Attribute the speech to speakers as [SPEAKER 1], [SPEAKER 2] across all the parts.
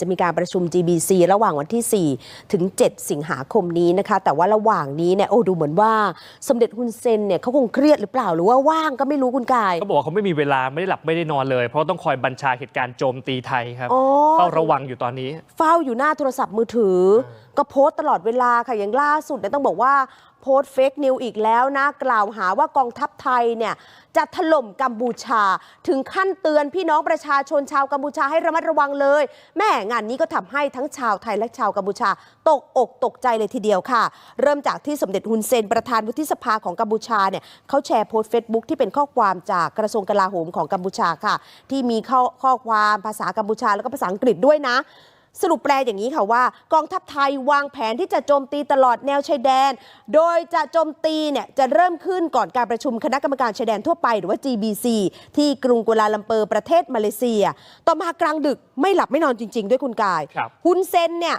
[SPEAKER 1] จะมีการประชุม GBC ระหว่างวันที่ 4 ถึง 7 สิงหาคมนี้นะคะ แต่ว่าระหว่างนี้เนี่ยโอ้ดูเหมือนว่าสมเด็จฮุนเซนเนี่ยเขาคงเครียดหรือเปล่าหรือว่าว่างก็ไม่รู้คุณกาย
[SPEAKER 2] เขาบอกว่าเขาไม่มีเวลาไม่ได้หลับไม่ได้นอนเลย เพราะต้องคอยบัญชาเหตุการณ์โจมตีไทยครับ
[SPEAKER 1] อ๋อ
[SPEAKER 2] เฝ้าระวังอยู่ตอนนี้
[SPEAKER 1] เฝ้าอยู่หน้าโทรศัพท์มือถือ ก็โพสต์ตลอดเวลาค่ะอย่างล่าสุดเนี่ยต้องบอกว่าโพสต์เฟกนิวอีกแล้วนะกล่าวหาว่ากองทัพไทยเนี่ยจะถล่มกัมพูชา ถึงขั้นเตือนพี่น้องประชาชนชาวกัมพูชาให้ระมัดระวังเลย แม่งานนี้ก็ทำให้ทั้งชาวไทยและชาวกัมพูชา ตกอกตกใจเลยทีเดียวค่ะ เริ่มจากที่สมเด็จฮุนเซนประธานวุฒิสภาของกัมพูชาเนี่ยเขาแชร์โพสต์เฟซบุ๊กที่เป็นข้อความจากกระทรวงกลาโหมของกัมพูชาค่ะ ที่มีข้อข้อความภาษากัมพูชาแล้วก็ภาษาอังกฤษด้วยนะ สรุปแปลอย่างนี้ค่ะว่า กองทัพไทยวางแผนที่จะโจมตีตลอดแนวชายแดน โดยจะโจมตีเนี่ยจะเริ่มขึ้นก่อนการประชุมคณะกรรมการชายแดนทั่วไปหรือว่า GBC ที่กรุงกัวลาลัมเปอร์ประเทศมาเลเซีย ต่อมากลางดึกไม่หลับไม่นอนจริง ๆ ด้วยคุณกาย
[SPEAKER 2] ครับ
[SPEAKER 1] ฮุนเซนเนี่ย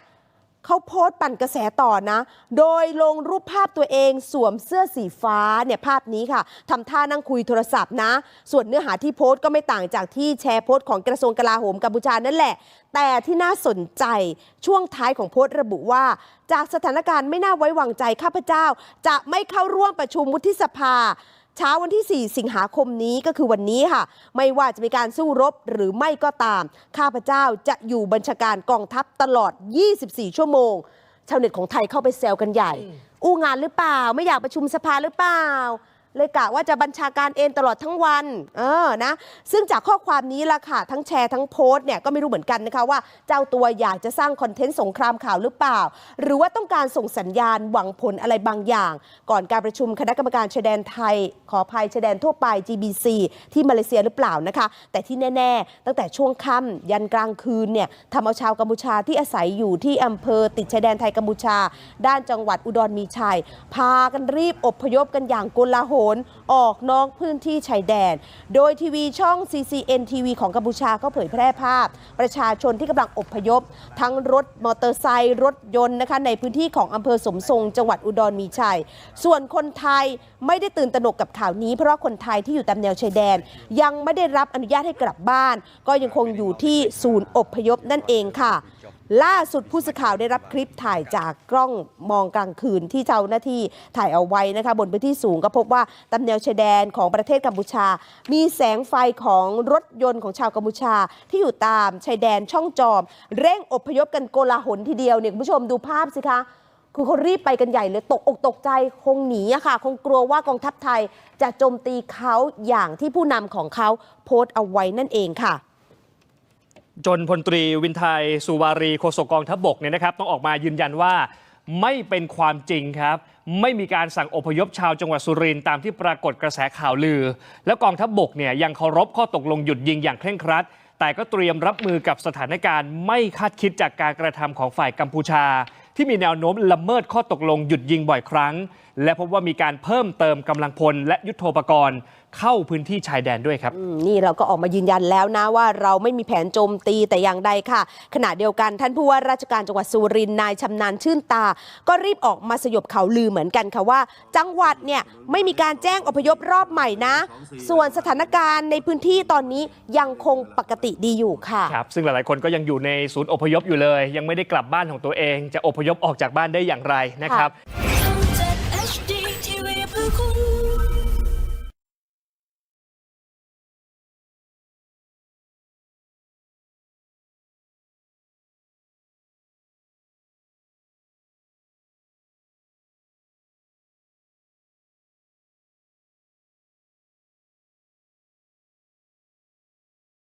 [SPEAKER 1] เขาโพสต์ปั่นกระแสต่อนะ โดยลงรูปภาพตัวเองสวมเสื้อสีฟ้าเนี่ยภาพนี้ค่ะทำท่านั่งคุยโทรศัพท์นะ ส่วนเนื้อหาที่โพสต์ก็ไม่ต่างจากที่แชร์โพสต์ของกระทรวงกลาโหมกัมพูชานั่นแหละ แต่ที่น่าสนใจช่วงท้ายของโพสต์ระบุว่า จากสถานการณ์ไม่น่าไว้วางใจข้าพเจ้า จะไม่เข้าร่วมประชุมวุฒิสภา เช้าวันที่ 4 สิงหาคมนี้ก็คือวันนี้ค่ะ ไม่ว่าจะมีการสู้รบหรือไม่ก็ตาม ข้าพเจ้าจะอยู่บัญชาการกองทัพตลอด 24 ชั่วโมง ชาวเน็ตของไทยเข้าไปแซวกันใหญ่ อู้งานหรือเปล่า ไม่อยากประชุมสภาหรือเปล่า เลยกะว่าจะบัญชาการเองตลอดทั้งวัน เออนะ ซึ่งจากข้อความนี้ล่ะค่ะ ทั้งแชร์ทั้งโพสต์เนี่ยก็ไม่รู้เหมือนกันนะคะว่าเจ้าตัวอยากจะสร้างคอนเทนต์สงครามข่าวหรือเปล่า หรือว่าต้องการส่งสัญญาณหวังผลอะไรบางอย่าง ก่อนการประชุมคณะกรรมการชายแดนไทย ขออภัยชายแดนทั่วไป GBC ที่มาเลเซียหรือเปล่านะคะ แต่ที่แน่ ๆ ตั้งแต่ช่วงค่ำยันกลางคืนเนี่ยทำเอาชาวกัมพูชาที่อาศัยอยู่ที่อำเภอติดชายแดนไทยกัมพูชา ด้านจังหวัดอุดรมีชัย พากันรีบอบพยพกันอย่างโกลาหลออกนอกพื้นที่ชายแดน โดยทีวีช่อง CCN TV ของกัมพูชาก็เผยแพร่ภาพ ประชาชนที่กำลังอบพยพ ทั้งรถมอเตอร์ไซค์รถยนต์นะคะในพื้นที่ของอำเภอสมทรง จังหวัดอุดรมีชัย ส่วนคนไทยไม่ได้ตื่นตระหนกกับข่าวนี้ เพราะคนไทยที่อยู่ตามแนวชายแดน ยังไม่ได้รับอนุญาตให้กลับบ้าน ก็ยังคงอยู่ที่ศูนย์อบพยพนั่นเองค่ะ ล่าสุดผู้สื่อข่าวได้รับคลิปถ่ายจากกล้องมองกลางคืนที่เจ้าหน้าที่ถ่ายเอาไว้นะคะบนพื้นที่สูงก็พบว่าตามแนวชายแดนของประเทศกัมพูชา มีแสงไฟของรถยนต์ของชาวกัมพูชา ที่อยู่ตามชายแดนช่องจอม เร่งอพยพกันโกลาหลทีเดียวเนี่ยคุณผู้ชมดูภาพสิคะคือเขารีบไปกันใหญ่เลยตกอกตกใจคงหนีอะค่ะ คงกลัวว่ากองทัพไทยจะโจมตีเขาอย่างที่ผู้นำของเขาโพสต์เอาไว้นั่นเองค่ะ
[SPEAKER 2] จนพลตรีวินไทยสุวารีโฆษกกองทัพบกเนี่ยนะครับ ต้องออกมายืนยันว่าไม่เป็นความจริงครับ ไม่มีการสั่งอพยพชาวจังหวัดสุรินทร์ตามที่ปรากฏกระแสข่าวลือ แล้วกองทัพบกเนี่ยยังเคารพข้อตกลงหยุดยิงอย่างเคร่งครัด แต่ก็เตรียมรับมือกับสถานการณ์ไม่คาดคิดจากการกระทำของฝ่ายกัมพูชา ที่มีแนวโน้มละเมิดข้อตกลงหยุดยิงบ่อยครั้ง และพบว่ามีการเพิ่มเติมกำลังพลและยุทโธปกรณ์เข้าพื้นที่ชายแดนด้วยครับ
[SPEAKER 1] อืมนี่เราก็ออกมายืนยันแล้วนะว่าเราไม่มีแผนโจมตีแต่อย่างใดค่ะ ขณะเดียวกันท่านผู้ว่าราชการจังหวัดสุรินทร์นายชำนาญชื่นตา ก็รีบออกมาสยบข่าวลือเหมือนกันค่ะว่า จังหวัดเนี่ยไม่มีการแจ้งอพยพรอบใหม่นะ ส่วนสถานการณ์ในพื้นที่ตอนนี้ยังคงปกติดีอยู่ค่ะ
[SPEAKER 2] ครับซึ่งหลายๆคนก็ยังอยู่ในศูนย์อพยพอยู่เลย ยังไม่ได้กลับบ้านของตัวเอง จะอพยพออกจากบ้านได้อย่างไรนะครับ
[SPEAKER 1] ค่ะ